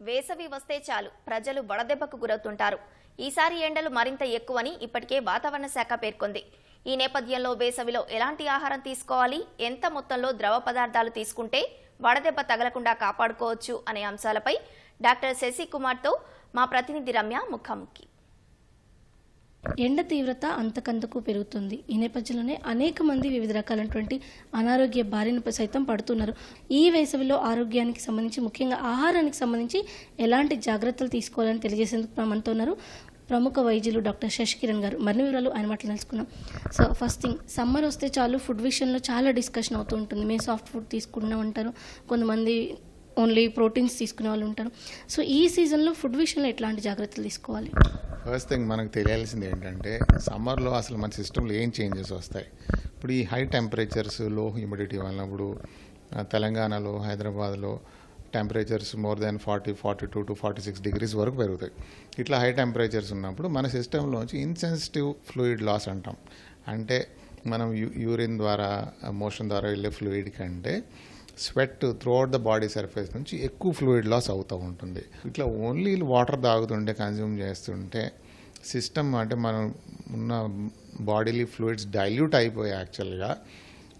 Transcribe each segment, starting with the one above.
వేసవి వస్తే చాలు. ప్రజలు వడదెబ్బకు గురవుతుంటారు. ఈసారి ఎండలు మరింత ఎక్కువని ఇప్పటికే వాతావరణ శాఖ పేర్కొంది. ఈ నేపథ్యంలో వేసవిలో ఎలాంటి ఆహారం తీసుకోవాలి? ఎంత మొత్తంలో ద్రవ పదార్థాలు తీసుకుంటే వడదెబ్బ తగలకుండా కాపాడుకోవచ్చు? అనే అంశాలపై డాక్టర్ శశికుమార్తో మా ప్రతినిధి రమ్య ముఖాముఖి. ఎండ తీవ్రత అంతకంతకు పెరుగుతుంది. ఈ నేపథ్యంలోనే అనేక మంది వివిధ రకాలైనటువంటి అనారోగ్య బారిన సైతం పడుతున్నారు. ఈ వేసవిలో ఆరోగ్యానికి సంబంధించి ముఖ్యంగా ఆహారానికి సంబంధించి ఎలాంటి జాగ్రత్తలు తీసుకోవాలని తెలియజేసేందుకు మనతో ఉన్నారు ప్రముఖ వైద్యులు డాక్టర్ శశికిరణ్ గారు. మరిన్ని వివరాలు ఆయన మాటలు తెలుసుకున్నాం సో ఫస్ట్ థింగ్ సమ్మర్ వస్తే చాలు ఫుడ్ విషయంలో చాలా డిస్కషన్ అవుతూ ఉంటుంది. మేము సాఫ్ట్ ఫుడ్ తీసుకుంటున్నాం అంటారు. కొంతమంది ఓన్లీ ప్రోటీన్స్ తీసుకునే వాళ్ళు ఉంటారు. సో ఈ సీజన్లో ఫుడ్ విషయంలో ఎట్లాంటి జాగ్రత్తలు తీసుకోవాలి? ఫస్ట్ థింగ్ మనకు తెలియాల్సింది ఏంటంటే సమ్మర్లో అసలు మన సిస్టంలో ఏం చేంజెస్ వస్తాయి? ఇప్పుడు ఈ హై టెంపరేచర్స్లో హ్యూమిడిటీ వలన తెలంగాణలో హైదరాబాద్లో temperatures more than forty forty two to forty six degrees వరకు పెరుగుతాయి. ఇట్లా హై టెంపరేచర్స్ ఉన్నప్పుడు మన సిస్టంలోంచి ఇన్సెన్సిటివ్ ఫ్లూయిడ్ లాస్ అంటాం. అంటే మనం యూ యూరిన్ ద్వారా మోషన్ ద్వారా వెళ్ళే ఫ్లూయిడ్ కంటే sweat throughout the body surface నుంచి ఎక్కువ ఫ్లూయిడ్ లాస్ అవుతూ ఉంటుంది. ఇట్లా ఓన్లీ వాటర్ తాగుతుంటే కన్జ్యూమ్ చేస్తుంటే సిస్టమ్ అంటే మనం ఉన్న బాడీలీ ఫ్లూయిడ్స్ డైల్యూట్ అయిపోయి యాక్చువల్గా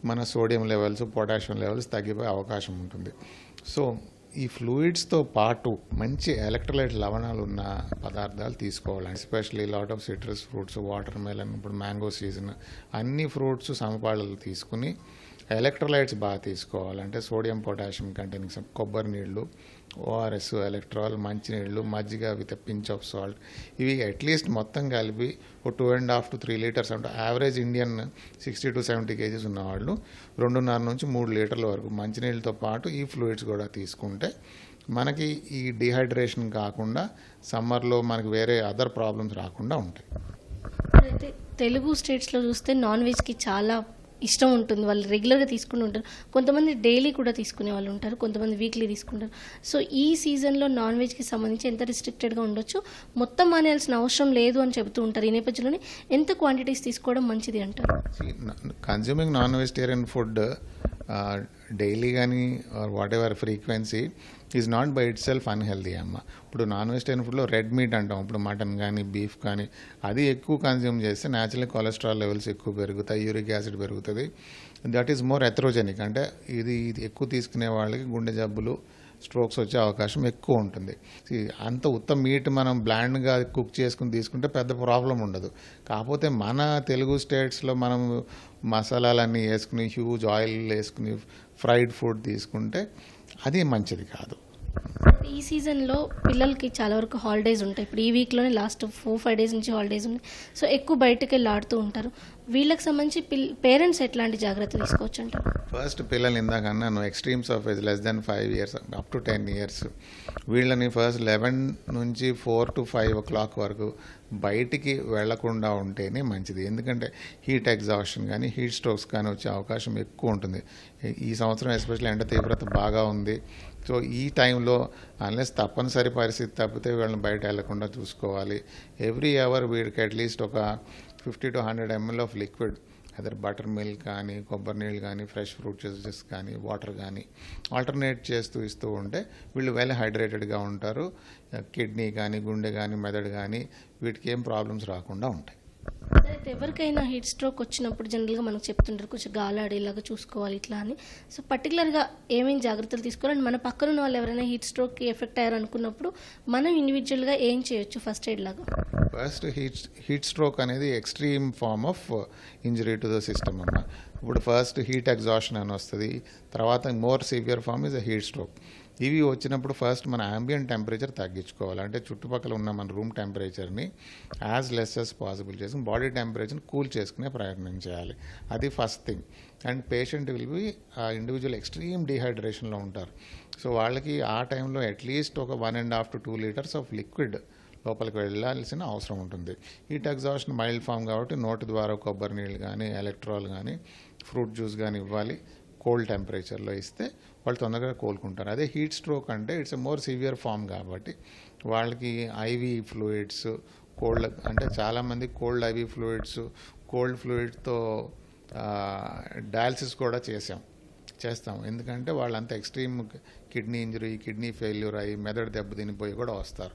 మన సోడియం లెవెల్స్ పొటాషియం లెవెల్స్ తగ్గిపోయే అవకాశం ఉంటుంది. సో ఈ ఫ్లూయిడ్స్తో పాటు మంచి ఎలక్ట్రోలైట్ లవణాలు ఉన్న పదార్థాలు తీసుకోవాలి especially lot of citrus fruits watermelon ఇప్పుడు మ్యాంగో సీజన్ అన్ని ఫ్రూట్స్ సమపాళలు తీసుకుని ఎలక్ట్రోలైట్స్ బాగా తీసుకోవాలంటే సోడియం పొటాషియం కంటెనింగ్ కొబ్బరి నీళ్ళు ఓఆర్ఎస్ ఎలక్ట్రాల్ మంచినీళ్ళు మజ్జిగ విత్ పించ్ ఆఫ్ సాల్ట్. ఇవి అట్లీస్ట్ మొత్తం కలిపి ఒక two and half to three litres అంటే average Indian sixty to seventy kgs ఉన్నవాళ్ళు రెండున్నర నుంచి మూడు లీటర్ల వరకు మంచినీళ్ళతో పాటు ఈ ఫ్లూయిడ్స్ కూడా తీసుకుంటే మనకి ఈ డిహైడ్రేషన్ కాకుండా సమ్మర్లో మనకి వేరే అదర్ ప్రాబ్లమ్స్ రాకుండా ఉంటాయి. అయితే తెలుగు స్టేట్స్లో చూస్తే నాన్ వెజ్కి చాలా ఇష్టం ఉంటుంది వాళ్ళు రెగ్యులర్గా తీసుకుని ఉంటారు. కొంతమంది డైలీ కూడా తీసుకునే వాళ్ళు ఉంటారు కొంతమంది వీక్లీ తీసుకుంటారు. సో ఈ సీజన్లో నాన్ వెజ్కి సంబంధించి ఎంత రిస్ట్రిక్టెడ్గా ఉండొచ్చు? మొత్తం మానేయాల్సిన అవసరం లేదు అని చెబుతూ ఉంటారు. ఈ నేపథ్యంలోనే ఎంత క్వాంటిటీస్ తీసుకోవడం మంచిది అంటారు? Consuming non vegetarian food daily కానీ or whatever frequency is not by itself unhealthy అమ్మ. ఇప్పుడు నాన్ వెజిటేరియన్ ఫుడ్లో రెడ్ మీట్ అంటాం. ఇప్పుడు మటన్ కానీ బీఫ్ కానీ అది ఎక్కువ కన్జ్యూమ్ చేస్తే న్యాచురల్ కొలెస్ట్రాల్ లెవెల్స్ ఎక్కువ పెరుగుతాయి యూరిక్ యాసిడ్ పెరుగుతుంది. That is more atherogenic. అంటే ఇది ఇది ఎక్కువ తీసుకునే వాళ్ళకి గుండె జబ్బులు స్ట్రోక్స్ వచ్చే అవకాశం ఎక్కువ ఉంటుంది. అంత ఉత్తమ మీట్ మనం బ్లాండ్గా కుక్ చేసుకుని తీసుకుంటే పెద్ద ప్రాబ్లం ఉండదు. కాకపోతే మన తెలుగు స్టేట్స్లో మనం మసాలాలన్నీ వేసుకుని హ్యూజ్ ఆయిల్ వేసుకుని ఫ్రైడ్ ఫుడ్ తీసుకుంటే అది మంచిది కాదు. ఈ సీజన్లో పిల్లలకి చాలా వరకు హాలిడేస్ ఉంటాయి. ఇప్పుడు ఈ వీక్లోనే లాస్ట్ ఫోర్ ఫైవ్ డేస్ నుంచి హాలిడేస్ ఉన్నాయి. సో ఎక్కువ బయటకు వెళ్ళి ఆడుతూ ఉంటారు. వీళ్ళకి సంబంధించి పిల్ పేరెంట్స్ ఎట్లాంటి జాగ్రత్తలు తీసుకోవచ్చు అంటారు ఫస్ట్ పిల్లలు ఇందాక అన్నాను extremes of age less than five years up to ten years. వీళ్ళని ఫస్ట్ లెవెన్ నుంచి four to five o'clock వరకు బయటికి వెళ్ళకుండా ఉంటేనే మంచిది. ఎందుకంటే హీట్ ఎగ్జాషన్ కానీ హీట్ స్ట్రోక్స్ కానీ వచ్చే అవకాశం ఎక్కువ ఉంటుంది. ఈ- ఈ సంవత్సరం ఎస్పెషల్లీ ఎండ తీవ్రత బాగా ఉంది. సో ఈ టైంలో అన్లెస్ తప్పనిసరి పరిస్థితి తప్పితే వీళ్ళని బయట వెళ్ళకుండా చూసుకోవాలి. ఎవ్రీ అవర్ వీడికి అట్లీస్ట్ ఒక fifty to hundred ML of liquid other buttermilk కానీ కొబ్బరి నీళ్ళు కానీ ఫ్రెష్ ఫ్రూట్ జ్యూసెస్ కానీ వాటర్ కానీ ఆల్టర్నేట్ చేస్తూ ఇస్తూ ఉంటే వీళ్ళు వెల్ హైడ్రేటెడ్గా ఉంటారు. కిడ్నీ కానీ గుండె కానీ మెదడు కానీ వీటికి ఏం ప్రాబ్లమ్స్ రాకుండా ఉంటాయి. అయితే ఎవరికైనా హీట్ స్ట్రోక్ వచ్చినప్పుడు జనరల్గా మనకు చెప్తుంటారు కొంచెం గాలాడేలాగా చూసుకోవాలి ఇట్లా అని. సో పర్టికులర్గా ఏమేమి జాగ్రత్తలు తీసుకోవాలి మన పక్కన ఉన్న వాళ్ళు ఎవరైనా హీట్ స్ట్రోక్కి ఎఫెక్ట్ అయ్యారు అనుకున్నప్పుడు మనం ఇండివిజువల్గా ఏం చేయొచ్చు ఫస్ట్ ఎయిడ్ లాగా? ఫస్ట్ హీట్ హీట్ స్ట్రోక్ అనేది extreme form of injury to the system అన్న. ఇప్పుడు ఫస్ట్ హీట్ ఎగ్జాషన్ అని వస్తుంది. తర్వాత more severe form is a heat stroke ఇవి వచ్చినప్పుడు ఫస్ట్ మన ఆంబియన్ టెంపరేచర్ తగ్గించుకోవాలి. అంటే చుట్టుపక్కల ఉన్న మన రూమ్ టెంపరేచర్ని యాజ్ లెస్ as పాసిబుల్ చేసి బాడీ టెంపరేచర్ని కూల్ చేసుకునే ప్రయత్నం చేయాలి. అది first thing and patient will be uh individual extreme డిహైడ్రేషన్లో ఉంటారు. సో వాళ్ళకి ఆ టైంలో అట్లీస్ట్ ఒక one and half to two litres of liquid లోపలికి వెళ్ళాల్సిన అవసరం ఉంటుంది. హీట్ ఎగ్జాషన్ మైల్డ్ ఫామ్ కాబట్టి నోటి ద్వారా కొబ్బరి నీళ్ళు కానీ ఎలక్ట్రాల్ కానీ ఫ్రూట్ జ్యూస్ కానీ ఇవ్వాలి. కోల్డ్ టెంపరేచర్లో ఇస్తే వాళ్ళు తొందరగా కోలుకుంటారు. అదే హీట్ స్ట్రోక్ అంటే it's a more severe form కాబట్టి వాళ్ళకి ఐవి ఫ్లూయిడ్స్ కోల్డ్ అంటే చాలామంది కోల్డ్ ఐవి ఫ్లూయిడ్స్ కోల్డ్ ఫ్లూయిడ్తో డయాలసిస్ కూడా చేసాం చేస్తాం. ఎందుకంటే వాళ్ళంతా extreme kidney injury kidney failure అయ్యి మెదడు దెబ్బతినిపోయి కూడా వస్తారు.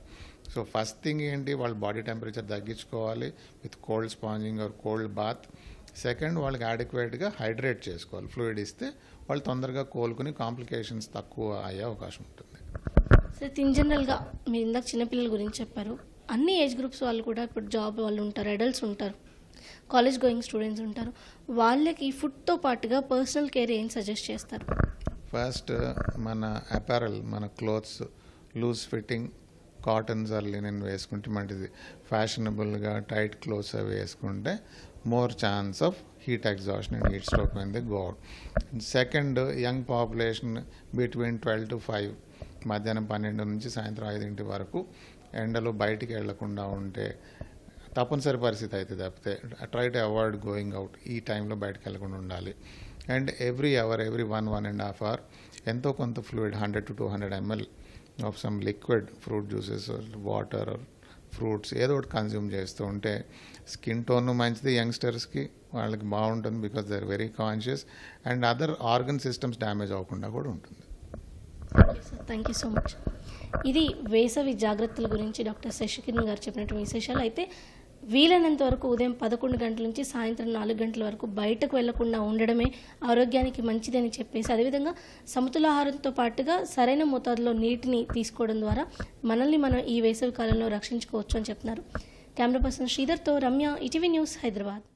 సో ఫస్ట్ థింగ్ ఏంటి? వాళ్ళ బాడీ టెంపరేచర్ తగ్గించుకోవాలి. With cold sponging or cold bath second వాళ్ళకి అడిక్వేట్గా హైడ్రేట్ చేసుకోవాలి. ఫ్లూయిడ్ ఇస్తే వాళ్ళు తొందరగా కోలుకుని కాంప్లికేషన్స్ తక్కువ అయ్యే అవకాశం ఉంటుంది. సో ఇన్ జనరల్గా మీరు ఇందాక చిన్నపిల్లల గురించి చెప్పారు. అన్ని ఏజ్ గ్రూప్స్ వాళ్ళు కూడా ఇప్పుడు జాబ్ వాళ్ళు ఉంటారు అడల్ట్స్ ఉంటారు. కాలేజ్ గోయింగ్ స్టూడెంట్స్ ఉంటారు. వాళ్ళకి ఫుడ్తో పాటుగా పర్సనల్ కేర్ ఏం సజెస్ట్ చేస్తారు? ఫస్ట్ మన అపారల్ మన clothes loose fitting cottons or linen వేసుకుంటే మంచిది. ఫ్యాషనబుల్గా టైట్ క్లోత్స్ అవి వేసుకుంటే more chance of heat exhaustion and heat stroke మీద go out second young population between twelve to five మధ్యాహ్నం పన్నెండు నుంచి సాయంత్రం ఐదింటి వరకు ఎండలో బయటికి వెళ్ళకుండా ఉంటే తప్పనిసరి పరిస్థితి అయితే తప్పితే try to avoid going out ఈ టైంలో బయటకు వెళ్ళకుండా ఉండాలి. And every hour every one one and half hour ఎంతో కొంత fluid hundred to two hundred ML of some liquid fruit juices water fruits ఏదో ఒకటి కన్జ్యూమ్ చేస్తూ ఉంటే స్కిన్ టోన్ మంచిది యంగ్స్టర్స్కి వాళ్ళకి బాగుంటుంది because they are very conscious and other organ systems damage అవ్వకుండా కూడా ఉంటుంది. థ్యాంక్ యూ సో మచ్ ఇది వేసవి జాగ్రత్తల గురించి డాక్టర్ శశికిరణ్ గారు చెప్పినట్టు విశేషాలు. అయితే వీలైనంత వరకు ఉదయం పదకొండు గంటల నుంచి సాయంత్రం నాలుగు గంటల వరకు బయటకు వెళ్ళకుండా ఉండడమే ఆరోగ్యానికి మంచిదని చెప్పేసి అదేవిధంగా సమతుల ఆహారంతో పాటుగా సరైన మోతాదులో నీటిని తీసుకోవడం ద్వారా మనల్ని మనం ఈ వేసవి కాలంలో రక్షించుకోవచ్చు అని చెప్తున్నారు. కెమెరా పర్సన్ శ్రీధర్తో రమ్య ఇటీవీ న్యూస్ హైదరాబాద్.